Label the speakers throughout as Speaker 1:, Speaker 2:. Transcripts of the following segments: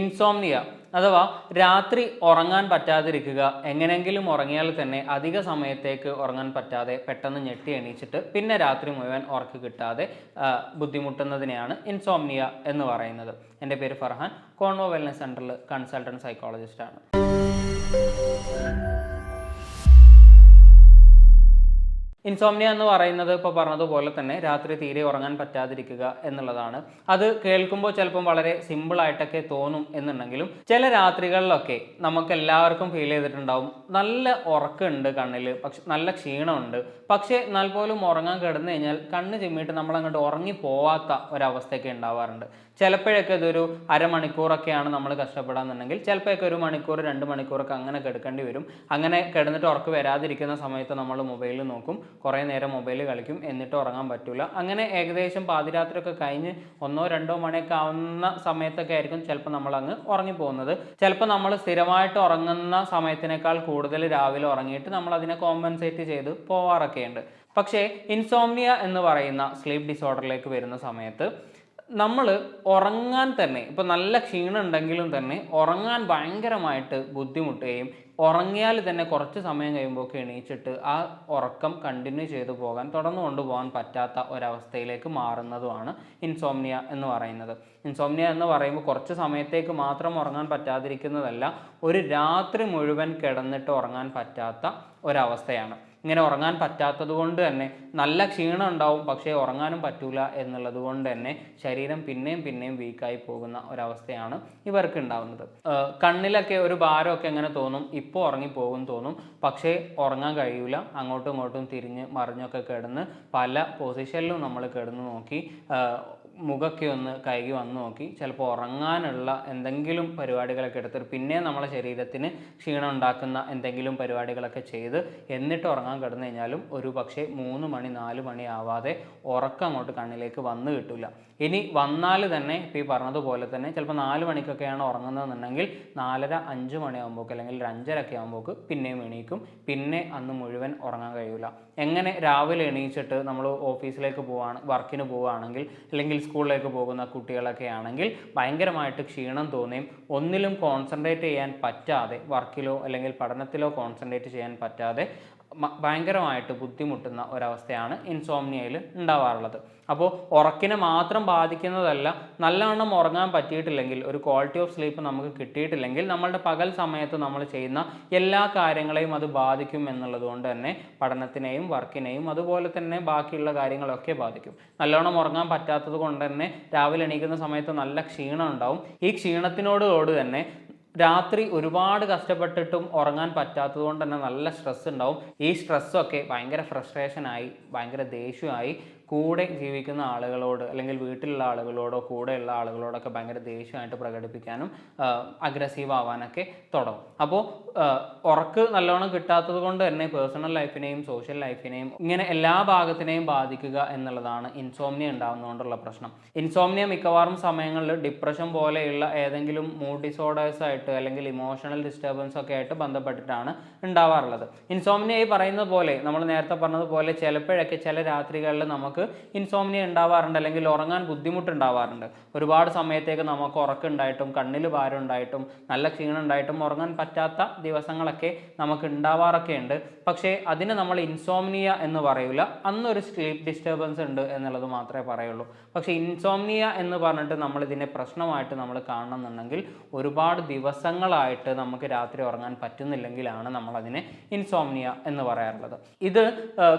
Speaker 1: Insomnia അഥവാ രാത്രി ഉറങ്ങാൻ പറ്റാതിരിക്കുക. എങ്ങനെങ്കിലും ഉറങ്ങിയാൽ തന്നെ അധിക സമയത്തേക്ക് ഉറങ്ങാൻ പറ്റാതെ പെട്ടെന്ന് ഞെട്ടി എണീച്ചിട്ട് പിന്നെ രാത്രി മുഴുവൻ ഉറക്ക് കിട്ടാതെ ബുദ്ധിമുട്ടുന്നതിനെയാണ് ഇൻസോംനിയ എന്ന് പറയുന്നത്. എന്റെ പേര് ഫർഹാൻ കോൺവോ വെൽനസ് സെന്ററിൽ കൺസൾട്ടന്റ് സൈക്കോളജിസ്റ്റ് ഇൻസോംനിയ എന്ന് പറയുന്നത് ഇപ്പോൾ പറഞ്ഞതുപോലെ തന്നെ രാത്രി തീരെ ഉറങ്ങാൻ പറ്റാതിരിക്കുക എന്നുള്ളതാണ്. അത് കേൾക്കുമ്പോൾ ചിലപ്പം വളരെ സിമ്പിളായിട്ടൊക്കെ തോന്നും എന്നുണ്ടെങ്കിലും ചില രാത്രികളിലൊക്കെ നമുക്ക് എല്ലാവർക്കും ഫീൽ ചെയ്തിട്ടുണ്ടാവും. നല്ല ഉറക്കമുണ്ട് കണ്ണിൽ പക്ഷെ നല്ല ക്ഷീണമുണ്ട്. പക്ഷേ എന്നാൽ പോലും ഉറങ്ങാൻ കിടന്നു കഴിഞ്ഞാൽ കണ്ണ് ചിമ്മിയിട്ട് നമ്മൾ അങ്ങോട്ട് ഉറങ്ങി പോവാത്ത ഒരവസ്ഥയൊക്കെ ഉണ്ടാവാറുണ്ട്. ചിലപ്പോഴൊക്കെ ഇതൊരു അരമണിക്കൂറൊക്കെയാണ് നമ്മൾ കഷ്ടപ്പെടാന്നുണ്ടെങ്കിൽ ചിലപ്പോഴൊക്കെ ഒരു മണിക്കൂർ രണ്ട് മണിക്കൂറൊക്കെ അങ്ങനെ കിടക്കേണ്ടി വരും. അങ്ങനെ കിടന്നിട്ട് ഉറക്ക് വരാതിരിക്കുന്ന സമയത്ത് നമ്മൾ മൊബൈൽ നോക്കും. കുറേ നേരം മൊബൈൽ കളിക്കും. എന്നിട്ട് ഉറങ്ങാൻ പറ്റില്ല അങ്ങനെ ഏകദേശം പാതിരാത്രിയൊക്കെ കഴിഞ്ഞ് ഒന്നോ രണ്ടോ മണിയൊക്കെ ആവുന്ന സമയത്തൊക്കെ ആയിരിക്കും ചിലപ്പോൾ നമ്മൾ അങ്ങ് ഉറങ്ങിപ്പോകുന്നത്. ചിലപ്പോൾ നമ്മൾ സ്ഥിരമായിട്ട് ഉറങ്ങുന്ന സമയത്തിനേക്കാൾ കൂടുതൽ രാവിലെ ഉറങ്ങിയിട്ട് നമ്മൾ അതിനെ കോമ്പൻസേറ്റ് ചെയ്ത് പോവാറൊക്കെയുണ്ട്. പക്ഷേ ഇൻസോംനിയ എന്ന് പറയുന്ന സ്ലീപ്പ് ഡിസോർഡറിലേക്ക് വരുന്ന സമയത്ത് നമ്മൾ ഉറങ്ങാൻ തന്നെ ഇപ്പം നല്ല ക്ഷീണം ഉണ്ടെങ്കിലും തന്നെ ഉറങ്ങാൻ ഭയങ്കരമായിട്ട് ബുദ്ധിമുട്ടുകയും ഉറങ്ങിയാൽ തന്നെ കുറച്ച് സമയം കഴിയുമ്പോഴൊക്കെ എണീച്ചിട്ട് ആ ഉറക്കം കണ്ടിന്യൂ ചെയ്തു പോകാൻ തുടർന്നു കൊണ്ടുപോകാൻ പറ്റാത്ത ഒരവസ്ഥയിലേക്ക് മാറുന്നതുമാണ് ഇൻസോംനിയ എന്ന് പറയുന്നത്. ഇൻസോംനിയ എന്ന് പറയുമ്പോൾ കുറച്ച് സമയത്തേക്ക് മാത്രം ഉറങ്ങാൻ പറ്റാതിരിക്കുന്നതല്ല ഒരു രാത്രി മുഴുവൻ കിടന്നിട്ട് ഉറങ്ങാൻ പറ്റാത്ത ഒരവസ്ഥയാണ്. ഇങ്ങനെ ഉറങ്ങാൻ പറ്റാത്തത് കൊണ്ട് തന്നെ നല്ല ക്ഷീണം ഉണ്ടാവും പക്ഷേ ഉറങ്ങാനും പറ്റൂല എന്നുള്ളത് കൊണ്ട് തന്നെ ശരീരം പിന്നെയും പിന്നെയും വീക്കായി പോകുന്ന ഒരവസ്ഥയാണ് ഇവർക്ക് ഉണ്ടാവുന്നത്. കണ്ണിലൊക്കെ ഒരു ഭാരമൊക്കെ എങ്ങനെ തോന്നും ഇപ്പോൾ ഉറങ്ങിപ്പോകും തോന്നും പക്ഷേ ഉറങ്ങാൻ കഴിയൂല. അങ്ങോട്ടും ഇങ്ങോട്ടും തിരിഞ്ഞ് മറിഞ്ഞൊക്കെ കിടന്ന് പല പൊസിഷനിലും നമ്മൾ കിടന്ന് നോക്കി മുഖമൊക്കെ ഒന്ന് കഴുകി വന്ന് നോക്കി. ചിലപ്പോൾ ഉറങ്ങാനുള്ള എന്തെങ്കിലും പരിപാടികളൊക്കെ എടുത്തിട്ട് പിന്നെ നമ്മളെ ശരീരത്തിന് ക്ഷീണം ഉണ്ടാക്കുന്ന എന്തെങ്കിലും പരിപാടികളൊക്കെ ചെയ്ത് എന്നിട്ട് ഉറങ്ങാൻ കിടന്നു കഴിഞ്ഞാലും ഒരു പക്ഷേ മൂന്ന് മണി നാല് മണി ആവാതെ ഉറക്കം അങ്ങോട്ട് കണ്ണിലേക്ക് വന്നു കിട്ടില്ല ഇനി വന്നാൽ തന്നെ ഇപ്പോൾ ഈ പറഞ്ഞതുപോലെ തന്നെ ചിലപ്പോൾ നാല് മണിക്കൊക്കെയാണ് ഉറങ്ങുന്നതെന്നുണ്ടെങ്കിൽ നാലര അഞ്ച് മണിയാകുമ്പോൾക്ക് അല്ലെങ്കിൽ ഒരു അഞ്ചരയൊക്കെ ആകുമ്പോൾക്ക് പിന്നെയും എണീക്കും. പിന്നെ അന്ന് മുഴുവൻ ഉറങ്ങാൻ കഴിയില്ല എങ്ങനെ രാവിലെ എണീച്ചിട്ട് നമ്മൾ ഓഫീസിലേക്ക് പോവാണ് വർക്കിന് പോവുകയാണെങ്കിൽ അല്ലെങ്കിൽ സ്കൂളിലേക്ക് പോകുന്ന കുട്ടികളൊക്കെ ആണെങ്കിൽ ഭയങ്കരമായിട്ട് ക്ഷീണം തോന്നുകയും ഒന്നിലും കോൺസെൻട്രേറ്റ് ചെയ്യാൻ പറ്റാതെ വർക്കിലോ അല്ലെങ്കിൽ പഠനത്തിലോ കോൺസെൻട്രേറ്റ് ചെയ്യാൻ പറ്റാതെ ഭയങ്കരമായിട്ട് ബുദ്ധിമുട്ടുന്ന ഒരവസ്ഥയാണ് ഇൻസോംനിയയിൽ ഉണ്ടാവാറുള്ളത്. അപ്പോൾ ഉറക്കിനെ മാത്രം ബാധിക്കുന്നതല്ല നല്ലവണ്ണം ഉറങ്ങാൻ പറ്റിയിട്ടില്ലെങ്കിൽ ഒരു ക്വാളിറ്റി ഓഫ് സ്ലീപ്പ് നമുക്ക് കിട്ടിയിട്ടില്ലെങ്കിൽ നമ്മളുടെ പകൽ സമയത്ത് നമ്മൾ ചെയ്യുന്ന എല്ലാ കാര്യങ്ങളെയും അത് ബാധിക്കും എന്നുള്ളത് കൊണ്ട് തന്നെ പഠനത്തിനെയും വർക്കിനെയും അതുപോലെ തന്നെ ബാക്കിയുള്ള കാര്യങ്ങളൊക്കെ ബാധിക്കും. നല്ലവണ്ണം ഉറങ്ങാൻ പറ്റാത്തത് കൊണ്ട് തന്നെ രാവിലെ എണീക്കുന്ന സമയത്ത് നല്ല ക്ഷീണം ഉണ്ടാവും. ഈ ക്ഷീണത്തിനോടുകൂടി തന്നെ രാത്രി ഒരുപാട് കഷ്ടപ്പെട്ടിട്ടും ഉറങ്ങാൻ പറ്റാത്തത് കൊണ്ട് തന്നെ നല്ല സ്ട്രെസ് ഉണ്ടാവും. ഈ സ്ട്രെസ്സൊക്കെ ഭയങ്കര ഫ്രസ്ട്രേഷനായി ഭയങ്കര ദേഷ്യമായി കൂടെ ജീവിക്കുന്ന ആളുകളോട് അല്ലെങ്കിൽ വീട്ടിലുള്ള ആളുകളോടോ കൂടെയുള്ള ആളുകളോടൊക്കെ ഭയങ്കര ദേഷ്യമായിട്ട് പ്രകടിപ്പിക്കാനും അഗ്രസീവ് ആവാനൊക്കെ തുടങ്ങും. അപ്പോൾ ഉറക്ക് നല്ലോണം കിട്ടാത്തത് കൊണ്ട് തന്നെ പേഴ്സണൽ ലൈഫിനെയും സോഷ്യൽ ലൈഫിനെയും ഇങ്ങനെ എല്ലാ ഭാഗത്തിനെയും ബാധിക്കുക എന്നുള്ളതാണ് ഇൻസോംനിയ ഉണ്ടാകുന്നതുകൊണ്ടുള്ള പ്രശ്നം. ഇൻസോംനിയ മിക്കവാറും സമയങ്ങളിൽ ഡിപ്രഷൻ പോലെയുള്ള ഏതെങ്കിലും മൂഡ് ഡിസോർഡേഴ്സ് ആയിട്ട് അല്ലെങ്കിൽ ഇമോഷണൽ ഡിസ്റ്റർബൻസ് ഒക്കെ ആയിട്ട് ബന്ധപ്പെട്ടിട്ടാണ് ഉണ്ടാവാറുള്ളത്. ഇൻസോംനിയ ഈ പറയുന്ന പോലെ നമ്മൾ നേരത്തെ പറഞ്ഞതുപോലെ ചിലപ്പോഴൊക്കെ ചില രാത്രികളിൽ നമുക്ക് ഇൻസോംനിയ ഉണ്ടാവാറുണ്ട് അല്ലെങ്കിൽ ഉറങ്ങാൻ ബുദ്ധിമുട്ടുണ്ടാവാറുണ്ട്. ഒരുപാട് സമയത്തേക്ക് നമുക്ക് ഉറക്കമുണ്ടായിട്ടും കണ്ണിൽ ഭാരം ഉണ്ടായിട്ടും നല്ല ക്ഷീണം ഉണ്ടായിട്ടും ഉറങ്ങാൻ പറ്റാത്ത ദിവസങ്ങളൊക്കെ നമുക്ക് ഉണ്ടാവാറൊക്കെ ഉണ്ട് പക്ഷേ അതിന് നമ്മൾ ഇൻസോമിനിയ എന്ന് പറയൂല. അന്നൊരു സ്ലീപ്പ് ഡിസ്റ്റർബൻസ് ഉണ്ട് എന്നുള്ളത് മാത്രമേ പറയുള്ളൂ. പക്ഷേ ഇൻസോമിനിയ എന്ന് പറഞ്ഞിട്ട് നമ്മൾ ഇതിനെ പ്രശ്നമായിട്ട് നമ്മൾ കാണണമെന്നുണ്ടെങ്കിൽ ഒരുപാട് ദിവസങ്ങളായിട്ട് നമുക്ക് രാത്രി ഉറങ്ങാൻ പറ്റുന്നില്ലെങ്കിലാണ് നമ്മൾ അതിനെ ഇൻസോംനിയ എന്ന് പറയാറുള്ളത്. ഇത്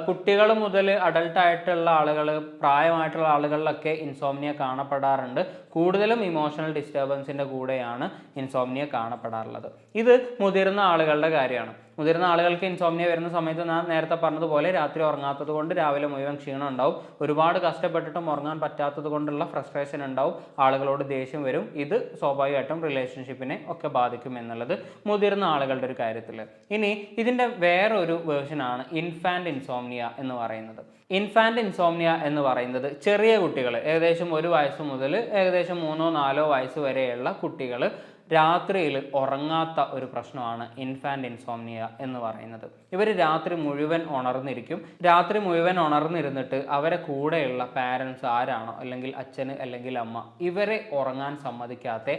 Speaker 1: കുട്ടികൾ മുതൽ അഡൾട്ട് ആയിട്ടുള്ള ആളുകൾ പ്രായമായിട്ടുള്ള ആളുകളിലൊക്കെ ഇൻസോംനിയ കാണപ്പെടാറുണ്ട്. കൂടുതലും ഇമോഷണൽ ഡിസ്റ്റർബൻസിന്റെ കൂടെയാണ് ഇൻസോംനിയ കാണപ്പെടാറുള്ളത്. ഇത് മുതിർന്ന ആളുകളുടെ കാര്യമാണ്. മുതിർന്ന ആളുകൾക്ക് ഇൻസോംനിയ വരുന്ന സമയത്ത് ഞാൻ നേരത്തെ പറഞ്ഞതുപോലെ രാത്രി ഉറങ്ങാത്തത് കൊണ്ട് രാവിലെ മുഴുവൻ ക്ഷീണം ഉണ്ടാവും. ഒരുപാട് കഷ്ടപ്പെട്ടിട്ടും ഉറങ്ങാൻ പറ്റാത്തത് കൊണ്ടുള്ള ഫ്രസ്ട്രേഷൻ ഉണ്ടാവും. ആളുകളോട് ദേഷ്യം വരും. ഇത് സ്വാഭാവികമായിട്ടും റിലേഷൻഷിപ്പിനെ ഒക്കെ ബാധിക്കും എന്നുള്ളത് മുതിർന്ന ആളുകളുടെ ഒരു കാര്യത്തിൽ. ഇനി ഇതിന്റെ വേറൊരു വേർഷനാണ് ഇൻഫാന്റ് ഇൻസോംനിയ എന്ന് പറയുന്നത്. ഇൻഫാന്റ് ഇൻസോംനിയ എന്ന് പറയുന്നത് ചെറിയ കുട്ടികൾ ഏകദേശം ഒരു വയസ്സ് മുതൽ ഏകദേശം മൂന്നോ നാലോ വയസ്സ് വരെയുള്ള കുട്ടികൾ രാത്രിയിൽ ഉറങ്ങാത്ത ഒരു പ്രശ്നമാണ് ഇൻഫാന്റ് ഇൻസോംനിയ എന്ന് പറയുന്നത്. ഇവർ രാത്രി മുഴുവൻ ഉണർന്നിരിക്കും. രാത്രി മുഴുവൻ ഉണർന്നിരുന്നിട്ട് അവരെ കൂടെയുള്ള പാരൻസ് ആരാണോ അല്ലെങ്കിൽ അച്ഛന് അല്ലെങ്കിൽ അമ്മ ഇവരെ ഉറങ്ങാൻ സമ്മതിക്കാത്ത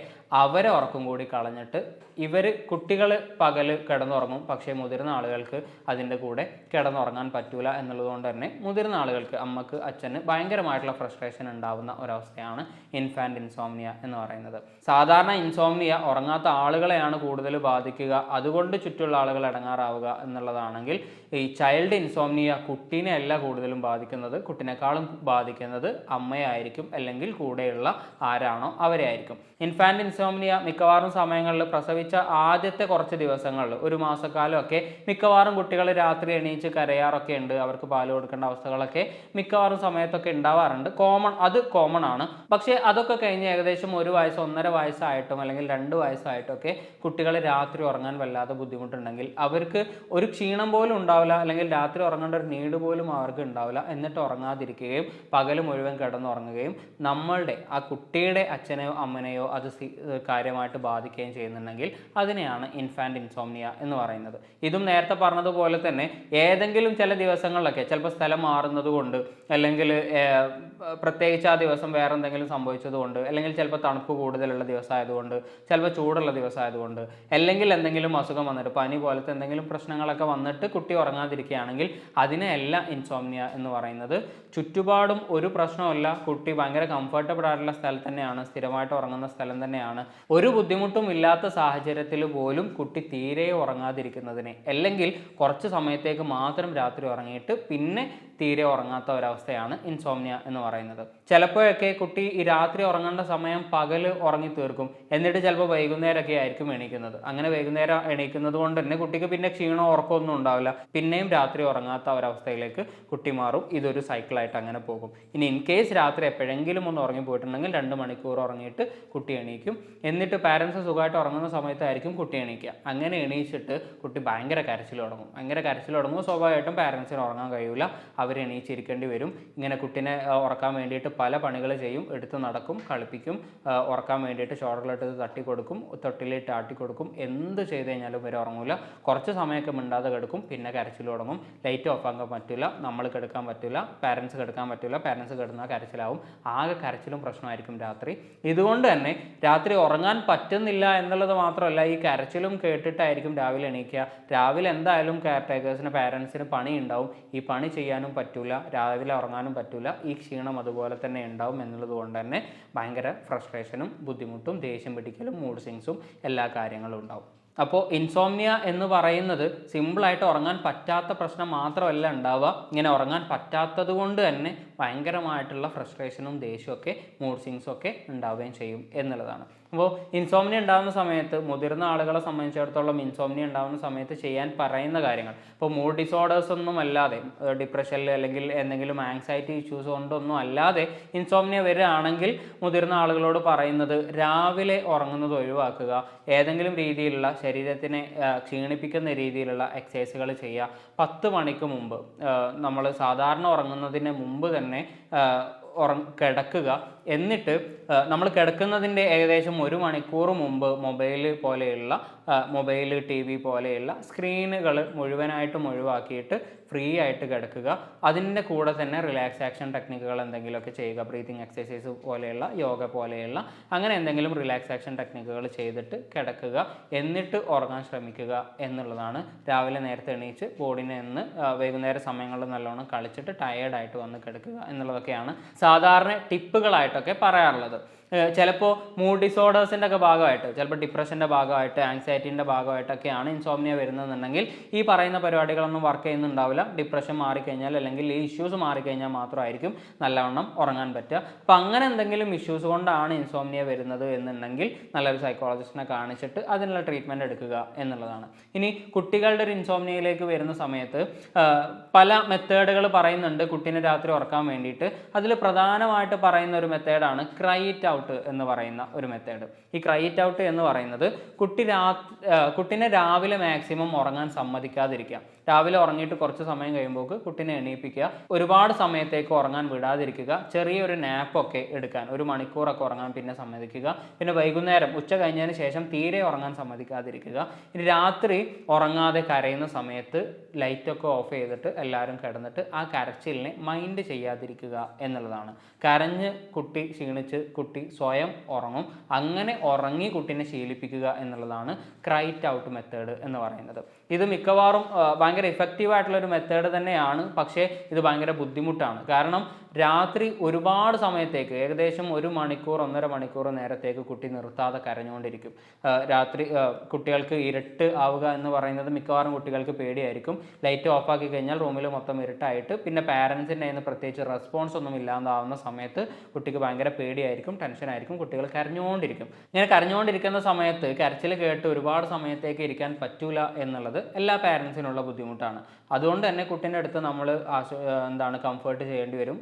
Speaker 1: അവരെ ഉറക്കം കൂടി കളഞ്ഞിട്ട് ഇവർ കുട്ടികൾ പകൽ കിടന്നുറങ്ങും. പക്ഷേ മുതിർന്ന ആളുകൾക്ക് അതിന്റെ കൂടെ കിടന്നുറങ്ങാൻ പറ്റൂല എന്നുള്ളതുകൊണ്ട് തന്നെ മുതിർന്ന ആളുകൾക്ക് അമ്മയ്ക്ക് അച്ഛന് ഭയങ്കരമായിട്ടുള്ള ഫ്രസ്ട്രേഷൻ ഉണ്ടാവുന്ന ഒരവസ്ഥയാണ് ഇൻഫാന്റ് ഇൻസോംനിയ എന്ന് പറയുന്നത്. സാധാരണ ഇൻസോംനിയ ഉറങ്ങാത്ത ആളുകളെയാണ് കൂടുതൽ ബാധിക്കുക. അതുകൊണ്ട് ചുറ്റുള്ള ആളുകൾ ഇടങ്ങാറാവുക എന്നുള്ളതാണെങ്കിൽ ഈ ചൈൽഡ് ഇൻസോംനിയ കുട്ടീനെ അല്ല കൂടുതലും ബാധിക്കുന്നത്. കുട്ടിനേക്കാളും ബാധിക്കുന്നത് അമ്മയായിരിക്കും അല്ലെങ്കിൽ കൂടെയുള്ള ആരാണോ അവരെ ആയിരിക്കും ഇൻഫാന്റ് ഇൻസോംനിയ മിക്കവാറും സമയങ്ങളിൽ പ്രസവിച്ച ആദ്യത്തെ കുറച്ച് ദിവസങ്ങളിൽ ഒരു മാസക്കാലമൊക്കെ മിക്കവാറും കുട്ടികൾ രാത്രി എണീച്ച് കരയാറൊക്കെ ഉണ്ട് അവർക്ക് പാൽ കൊടുക്കേണ്ട അവസ്ഥകളൊക്കെ മിക്കവാറും സമയത്തൊക്കെ ഉണ്ടാവാറുണ്ട്. കോമൺ അത് കോമൺ ആണ്. പക്ഷേ അതൊക്കെ കഴിഞ്ഞ് ഏകദേശം ഒരു വയസ്സ് ഒന്നര വയസ്സായിട്ടും അല്ലെങ്കിൽ രണ്ട് വയസ്സായിട്ടൊക്കെ കുട്ടികൾ രാത്രി ഉറങ്ങാൻ വല്ലാതെ ബുദ്ധിമുട്ടുണ്ടെങ്കിൽ അവർക്ക് ഒരു ക്ഷീണം പോലും ഉണ്ടാവില്ല അല്ലെങ്കിൽ രാത്രി ഉറങ്ങേണ്ട ഒരു നീട് പോലും അവർക്ക് ഉണ്ടാവില്ല. എന്നിട്ട് ഉറങ്ങാതിരിക്കുകയും പകൽ മുഴുവൻ കിടന്നുറങ്ങുകയും നമ്മളുടെ ആ കുട്ടിയുടെ അച്ഛനെയോ അമ്മനെയോ അത് കാര്യമായിട്ട് ബാധിക്കുകയും ചെയ്യുന്നുണ്ടെങ്കിൽ അതിനെയാണ് ഇൻഫാന്റ് ഇൻസോംനിയ എന്ന് പറയുന്നത്. ഇതും നേരത്തെ പറഞ്ഞതുപോലെ തന്നെ ഏതെങ്കിലും ചില ദിവസങ്ങളിലൊക്കെ ചിലപ്പോൾ സ്ഥലം മാറുന്നത് കൊണ്ട് അല്ലെങ്കിൽ പ്രത്യേകിച്ച് ആ ദിവസം വേറെ എന്തെങ്കിലും സംഭവിച്ചതുകൊണ്ട് അല്ലെങ്കിൽ ചിലപ്പോൾ തണുപ്പ് കൂടുതലുള്ള ദിവസമായതുകൊണ്ട് ചിലപ്പോൾ ചൂടുള്ള ദിവസമായതുകൊണ്ട് അല്ലെങ്കിൽ എന്തെങ്കിലും അസുഖം വന്നിട്ട് പനി പോലത്തെ എന്തെങ്കിലും പ്രശ്നങ്ങളൊക്കെ വന്നിട്ട് കുട്ടി ഉറങ്ങാതിരിക്കുകയാണെങ്കിൽ അതിനെയല്ല ഇൻസോംനിയ എന്ന് പറയുന്നത്. ചുറ്റുപാടും ഒരു പ്രശ്നമല്ല കുട്ടി ഭയങ്കര കംഫർട്ടബിൾ ആയിട്ടുള്ള സ്ഥലത്ത് തന്നെയാണ് സ്ഥിരമായിട്ട് ഉറങ്ങുന്ന സ്ഥലം തന്നെയാണ്. ഒരു ബുദ്ധിമുട്ടും ഇല്ലാത്ത സാഹചര്യത്തിൽ പോലും കുട്ടി തീരെ ഉറങ്ങാതിരിക്കുന്നതിനെ. അല്ലെങ്കിൽ കുറച്ച് സമയത്തേക്ക് മാത്രം രാത്രി ഉറങ്ങിയിട്ട് പിന്നെ തീരെ ഉറങ്ങാത്ത ഒരവസ്ഥയാണ് ഇൻസോംനിയ എന്ന് പറയുന്നത്. ചിലപ്പോഴൊക്കെ കുട്ടി ഈ രാത്രി ഉറങ്ങേണ്ട സമയം പകൽ ഉറങ്ങി തീർക്കും. എന്നിട്ട് ചിലപ്പോൾ വൈകുന്നേരമൊക്കെ ആയിരിക്കും എണീക്കുന്നത്. അങ്ങനെ വൈകുന്നേരം എണീക്കുന്നത് കൊണ്ട് തന്നെ കുട്ടിക്ക് പിന്നെ ക്ഷീണോ ഉറക്കമൊന്നും ഉണ്ടാവില്ല. പിന്നെയും രാത്രി ഉറങ്ങാത്ത ഒരവസ്ഥയിലേക്ക് കുട്ടി മാറും. ഇതൊരു സൈക്കിളായിട്ട് അങ്ങനെ പോകും. ഇനി ഇൻ കേസ് രാത്രി എപ്പോഴെങ്കിലും ഒന്ന് ഉറങ്ങി പോയിട്ടുണ്ടെങ്കിൽ രണ്ട് മണിക്കൂർ ഉറങ്ങിയിട്ട് കുട്ടി എണീക്കും. എന്നിട്ട് പാരൻസ് സുഖമായിട്ട് ഉറങ്ങുന്ന സമയത്തായിരിക്കും കുട്ടി എണീക്കുക. അങ്ങനെ എണീച്ചിട്ട് കുട്ടി ഭയങ്കര കരച്ചിൽ തുടങ്ങും. ഭയങ്കര കരച്ചിൽ തുടങ്ങുമ്പോൾ സ്വാഭാവികമായിട്ടും പാരൻസിന് ഉറങ്ങാൻ കഴിയില്ല അവർ എണീച്ചിരിക്കേണ്ടി വരും. ഇങ്ങനെ കുട്ടിനെ ഉറക്കാൻ വേണ്ടിയിട്ട് പല പണികൾ ചെയ്യും. എടുത്ത് നടക്കും കളിപ്പിക്കും ഉറക്കാൻ വേണ്ടിയിട്ട് ഷോൾഡറിലിട്ട് തട്ടി കൊടുക്കും തൊട്ടിലിട്ട് ആട്ടി കൊടുക്കും എന്ത് ചെയ്ത് കഴിഞ്ഞാലും ഇവർ ഉറങ്ങൂല. കുറച്ച് സമയമൊക്കെ മിണ്ടാതെ കിടക്കും പിന്നെ കരച്ചിൽ തുടങ്ങും. ലൈറ്റ് ഓഫ് ആക്കാൻ പറ്റില്ല നമ്മൾ കിടക്കാൻ പറ്റില്ല പാരൻസ് കിടക്കാൻ പറ്റില്ല പാരൻസ് കിടന്നാൽ കരച്ചിലാവും. ആകെ കരച്ചിലും പ്രശ്നമായിരിക്കും രാത്രി. ഇതുകൊണ്ട് തന്നെ രാത്രി ഉറങ്ങാൻ പറ്റുന്നില്ല എന്നുള്ളത് മാത്രമല്ല ഈ കരച്ചിലും കേട്ടിട്ടായിരിക്കും രാവിലെ എണീക്കുക. രാവിലെ എന്തായാലും കെയർ ടേക്കേഴ്സിന് പാരൻസിന് പണി ഉണ്ടാവും ഈ പണി ചെയ്യാനും പറ്റൂല രാവിലെ ഉറങ്ങാനും പറ്റില്ല ഈ ക്ഷീണം അതുപോലെ തന്നെ ഉണ്ടാവും എന്നുള്ളത് കൊണ്ട് തന്നെ ഭയങ്കര ഫ്രസ്ട്രേഷനും ബുദ്ധിമുട്ടും ദേഷ്യം പിടിക്കലും മൂഡ് സ്വിങ്സും എല്ലാ കാര്യങ്ങളും ഉണ്ടാവും. അപ്പോൾ ഇൻസോംനിയ എന്ന് പറയുന്നത് സിമ്പിളായിട്ട് ഉറങ്ങാൻ പറ്റാത്ത പ്രശ്നം മാത്രമല്ല ഉണ്ടാവുക. ഇങ്ങനെ ഉറങ്ങാൻ പറ്റാത്തത് കൊണ്ട് തന്നെ ഭയങ്കരമായിട്ടുള്ള ഫ്രസ്ട്രേഷനും ദേഷ്യമൊക്കെ മൂഡ് സ്വിങ്സും ഒക്കെ ഉണ്ടാവുകയും ചെയ്യും എന്നുള്ളതാണ്. അപ്പോൾ ഇൻസോംനിയ ഉണ്ടാകുന്ന സമയത്ത് മുതിർന്ന ആളുകളെ സംബന്ധിച്ചിടത്തോളം ഇൻസോംനിയ ഉണ്ടാകുന്ന സമയത്ത് ചെയ്യാൻ പറയുന്ന കാര്യങ്ങൾ. ഇപ്പോൾ മൂഡ് ഡിസോർഡേഴ്സ് ഒന്നും അല്ലാതെ ഡിപ്രഷനിൽ അല്ലെങ്കിൽ എന്തെങ്കിലും ആങ്സൈറ്റി ഇഷ്യൂസ് കൊണ്ടൊന്നും അല്ലാതെ ഇൻസോംനിയ വരികയാണെങ്കിൽ മുതിർന്ന ആളുകളോട് പറയുന്നത് രാവിലെ ഉറങ്ങുന്നത് ഒഴിവാക്കുക. ഏതെങ്കിലും രീതിയിലുള്ള ശരീരത്തിനെ ക്ഷീണിപ്പിക്കുന്ന രീതിയിലുള്ള എക്സസൈസുകൾ ചെയ്യുക. പത്ത് മണിക്ക് മുമ്പ് നമ്മൾ സാധാരണ ഉറങ്ങുന്നതിന് മുമ്പ് തന്നെ കിടക്കുക. എന്നിട്ട് നമ്മൾ കിടക്കുന്നതിന്റെ ഏകദേശം ഒരു മണിക്കൂർ മുമ്പ് മൊബൈൽ പോലെയുള്ള മൊബൈൽ ടി വി പോലെയുള്ള സ്ക്രീനുകൾ മുഴുവനായിട്ടും ഒഴിവാക്കിയിട്ട് ഫ്രീ ആയിട്ട് കിടക്കുക. അതിന്റെ കൂടെ തന്നെ റിലാക്സാക്ഷൻ ടെക്നിക്കുകൾ എന്തെങ്കിലുമൊക്കെ ചെയ്യുക. ബ്രീതിങ് എക്സസൈസ് പോലെയുള്ള യോഗ പോലെയുള്ള അങ്ങനെ എന്തെങ്കിലും റിലാക്സാക്ഷൻ ടെക്നിക്കുകൾ ചെയ്തിട്ട് കിടക്കുക. എന്നിട്ട് ഉറങ്ങാൻ ശ്രമിക്കുക എന്നുള്ളതാണ്. രാവിലെ നേരത്തെ എണീച്ച് ബോഡിനെ ഇന്ന് വൈകുന്നേര സമയങ്ങളിൽ നല്ലോണം കളിച്ചിട്ട് ടയേർഡായിട്ട് വന്ന് കിടക്കുക എന്നുള്ളതൊക്കെയാണ് സാധാരണ ടിപ്പുകളായിട്ടൊക്കെ പറയാറുള്ളത്. ചിലപ്പോൾ മൂഡ് ഡിസോർഡേഴ്സിന്റെ ഒക്കെ ഭാഗമായിട്ട് ചിലപ്പോൾ ഡിപ്രഷന്റെ ഭാഗമായിട്ട് ആൻസൈറ്റീന്റെ ഭാഗമായിട്ടൊക്കെയാണ് ഇൻസോമിയ വരുന്നതെന്നുണ്ടെങ്കിൽ ഈ പറയുന്ന പരിപാടികളൊന്നും വർക്ക് ചെയ്യുന്നുണ്ടാവില്ല. ഡിപ്രഷൻ മാറിക്കഴിഞ്ഞാൽ അല്ലെങ്കിൽ ഈ ഇഷ്യൂസ് മാറിക്കഴിഞ്ഞാൽ മാത്രമായിരിക്കും നല്ലവണ്ണം ഉറങ്ങാൻ പറ്റുക. അപ്പോൾ അങ്ങനെ എന്തെങ്കിലും ഇഷ്യൂസ് കൊണ്ടാണ് ഇൻസോമിയ വരുന്നത് എന്നുണ്ടെങ്കിൽ നല്ലൊരു സൈക്കോളജിസ്റ്റിനെ കാണിച്ചിട്ട് അതിനുള്ള ട്രീറ്റ്മെന്റ് എടുക്കുക എന്നുള്ളതാണ്. ഇനി കുട്ടികളുടെ ഒരു ഇൻസോമിയയിലേക്ക് വരുന്ന സമയത്ത് പല മെത്തേഡുകൾ പറയുന്നുണ്ട് കുട്ടീനെ രാത്രി ഉറക്കാൻ വേണ്ടിയിട്ട്. അതിൽ പ്രധാനമായിട്ട് പറയുന്ന ഒരു മെത്തേഡാണ് ക്രൈറ്റ് ഔട്ട് ഔട്ട് എന്ന് പറയുന്ന ഒരു മെത്തേഡ് ഈ ക്രൈറ്റ് ഔട്ട് എന്ന് പറയുന്നത് കുട്ടി രാ കുട്ടിനെ രാവിലെ മാക്സിമം ഉറങ്ങാൻ സമ്മതിക്കാതിരിക്കുക. രാവിലെ ഉറങ്ങിയിട്ട് കുറച്ച് സമയം കഴിയുമ്പോൾ കുട്ടിനെ എണീപ്പിക്കുക. ഒരുപാട് സമയത്തേക്ക് ഉറങ്ങാൻ വിടാതിരിക്കുക. ചെറിയൊരു നാപ്പൊക്കെ എടുക്കാൻ ഒരു മണിക്കൂറൊക്കെ ഉറങ്ങാൻ പിന്നെ സമ്മതിക്കുക. പിന്നെ വൈകുന്നേരം ഉച്ച കഴിഞ്ഞതിന് ശേഷം തീരെ ഉറങ്ങാൻ സമ്മതിക്കാതിരിക്കുക. ഇനി രാത്രി ഉറങ്ങാതെ കരയുന്ന സമയത്ത് ലൈറ്റൊക്കെ ഓഫ് ചെയ്തിട്ട് എല്ലാവരും കിടന്നിട്ട് ആ കരച്ചിലിനെ മൈൻഡ് ചെയ്യാതിരിക്കുക എന്നുള്ളതാണ്. കരഞ്ഞ് കുട്ടി ക്ഷീണിച്ച് കുട്ടി സ്വയം ഉറങ്ങും. അങ്ങനെ ഉറങ്ങി കുട്ടീനെ ശീലിപ്പിക്കുക എന്നുള്ളതാണ് ക്രൈറ്റ് ഔട്ട് മെത്തേഡ് എന്ന് പറയുന്നത്. ഇത് മിക്കവാറും ഭയങ്കര ഇഫക്റ്റീവ് ആയിട്ടുള്ള ഒരു മെത്തേഡ് തന്നെയാണ്. പക്ഷേ ഇത് ഭയങ്കര ബുദ്ധിമുട്ടാണ്. കാരണം രാത്രി ഒരുപാട് സമയത്തേക്ക് ഏകദേശം ഒരു മണിക്കൂർ ഒന്നര മണിക്കൂർ നേരത്തേക്ക് കുട്ടി നിർത്താതെ കരഞ്ഞുകൊണ്ടിരിക്കും. രാത്രി കുട്ടികൾക്ക് ഇരുട്ട് ആവുക എന്ന് പറയുന്നത് മിക്കവാറും കുട്ടികൾക്ക് പേടിയായിരിക്കും. ലൈറ്റ് ഓഫ് ആക്കി കഴിഞ്ഞാൽ റൂമിൽ മൊത്തം ഇരുട്ടായിട്ട് പിന്നെ പാരൻസിന്റെ നിന്ന് പ്രത്യേകിച്ച് റെസ്പോൺസ് ഒന്നും ഇല്ലാതാവുന്ന സമയത്ത് കുട്ടിക്ക് ഭയങ്കര പേടിയായിരിക്കും ടെൻഷനായിരിക്കും കുട്ടികൾ കരഞ്ഞുകൊണ്ടിരിക്കും. ഇങ്ങനെ കരഞ്ഞുകൊണ്ടിരിക്കുന്ന സമയത്ത് കരച്ചിൽ കേട്ട് ഒരുപാട് സമയത്തേക്ക് ഇരിക്കാൻ പറ്റൂല എന്നുള്ളത് എല്ലാ പാരൻസിനുള്ള ബുദ്ധിമുട്ടാണ്. അതുകൊണ്ട് തന്നെ കുട്ടീന്റെ അടുത്ത് നമ്മൾ എന്താണ് കംഫർട്ട് ചെയ്യേണ്ടി വരും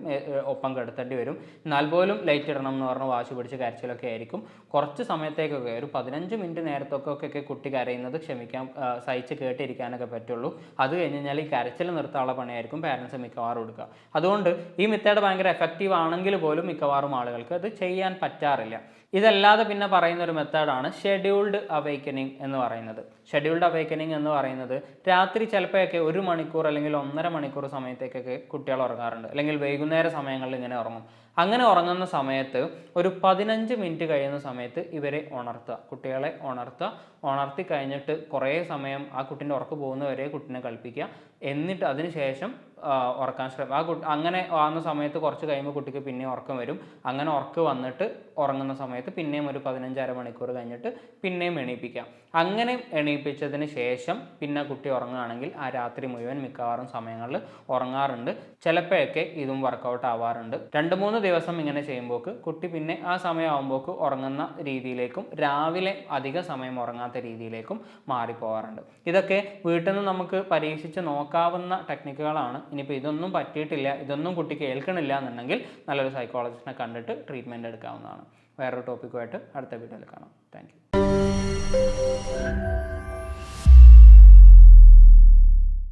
Speaker 1: ഒപ്പം കിടത്തേണ്ടി വരും. എന്നാൽ പോലും ലൈറ്റ് ഇടണം എന്ന് പറഞ്ഞ് വാശി പിടിച്ച് കരച്ചിലൊക്കെ ആയിരിക്കും. കുറച്ച് സമയത്തേക്കൊക്കെ ഒരു പതിനഞ്ച് മിനിറ്റ് നേരത്തൊക്കെ കുട്ടി കരയുന്നത് ക്ഷമിക്കാൻ സഹിച്ച് കേട്ടിരിക്കാനൊക്കെ പറ്റുള്ളൂ. അത് കഴിഞ്ഞ് കഴിഞ്ഞാൽ ഈ കരച്ചിൽ നിർത്താനുള്ള പണിയായിരിക്കും പാരൻസ് മിക്കവാറും കൊടുക്കുക അതുകൊണ്ട് ഈ മെത്തേഡ് ഭയങ്കര എഫക്റ്റീവ് ആണെങ്കിൽ പോലും മിക്കവാറും ആളുകൾക്ക് അത് ചെയ്യാൻ പറ്റാറില്ല. ഇതല്ലാതെ പിന്നെ പറയുന്ന ഒരു മെത്തേഡാണ് ഷെഡ്യൂൾഡ് അവൈക്കനിങ് എന്ന് പറയുന്നത്. ഷെഡ്യൂൾഡ് അവൈക്കനിങ് എന്ന് പറയുന്നത് രാത്രി ചിലപ്പോഴൊക്കെ ഒരു മണിക്കൂർ അല്ലെങ്കിൽ ഒന്നര മണിക്കൂർ സമയത്തേക്കൊക്കെ കുട്ടികൾ ഉറങ്ങാറുണ്ട്. അല്ലെങ്കിൽ വൈകുന്നേര സമയങ്ങളിൽ ഇങ്ങനെ ഉറങ്ങും. അങ്ങനെ ഉറങ്ങുന്ന സമയത്ത് ഒരു പതിനഞ്ച് മിനിറ്റ് കഴിയുന്ന സമയത്ത് ഇവരെ ഉണർത്തുക. കുട്ടികളെ ഉണർത്തുക. ഉണർത്തി കഴിഞ്ഞിട്ട് കുറേ സമയം ആ കുട്ടീന്റെ ഉറക്ക് പോകുന്നവരെ കുട്ടീനെ കളിപ്പിക്കുക. എന്നിട്ട് അതിന് ശേഷം ആ, ഉറക്കാൻ ശ്രമം ആ കുട്ടി അങ്ങനെ ആകുന്ന സമയത്ത് കുറച്ച് കഴിയുമ്പോൾ കുട്ടിക്ക് പിന്നെ ഉറക്കം വരും. അങ്ങനെ ഉറക്ക് വന്നിട്ട് ഉറങ്ങുന്ന സമയത്ത് പിന്നെയും ഒരു പതിനഞ്ചര മണിക്കൂർ കഴിഞ്ഞിട്ട് പിന്നെയും എണീപ്പിക്കാം. അങ്ങനെ എണീപ്പിച്ചതിന് ശേഷം പിന്നെ കുട്ടി ഉറങ്ങുകയാണെങ്കിൽ ആ രാത്രി മുഴുവൻ മിക്കവാറും സമയങ്ങളിൽ ഉറങ്ങാറുണ്ട്. ചിലപ്പോഴൊക്കെ ഇതും വർക്കൗട്ട് ആവാറുണ്ട്. രണ്ട് മൂന്ന് ദിവസം ഇങ്ങനെ ചെയ്യുമ്പോൾ കുട്ടി പിന്നെ ആ സമയമാകുമ്പോൾക്ക് ഉറങ്ങുന്ന രീതിയിലേക്കും രാവിലെ അധിക സമയം ഉറങ്ങാത്ത രീതിയിലേക്കും മാറിപ്പോവാറുണ്ട്. ഇതൊക്കെ വീട്ടിൽ നിന്ന് നമുക്ക് പരീക്ഷിച്ച് നോക്കാവുന്ന ടെക്നിക്കുകളാണ്. ഇനിയിപ്പോൾ ഇതൊന്നും പറ്റിയിട്ടില്ല ഇതൊന്നും കുട്ടി കേൾക്കണില്ല എന്നുണ്ടെങ്കിൽ നല്ലൊരു സൈക്കോളജിസ്റ്റിനെ കണ്ടിട്ട് ട്രീറ്റ്മെന്റ് എടുക്കാവുന്നതാണ്. വേറൊരു ടോപ്പിക്കുമായിട്ട് അടുത്ത വീഡിയോയിൽ കാണാം. താങ്ക്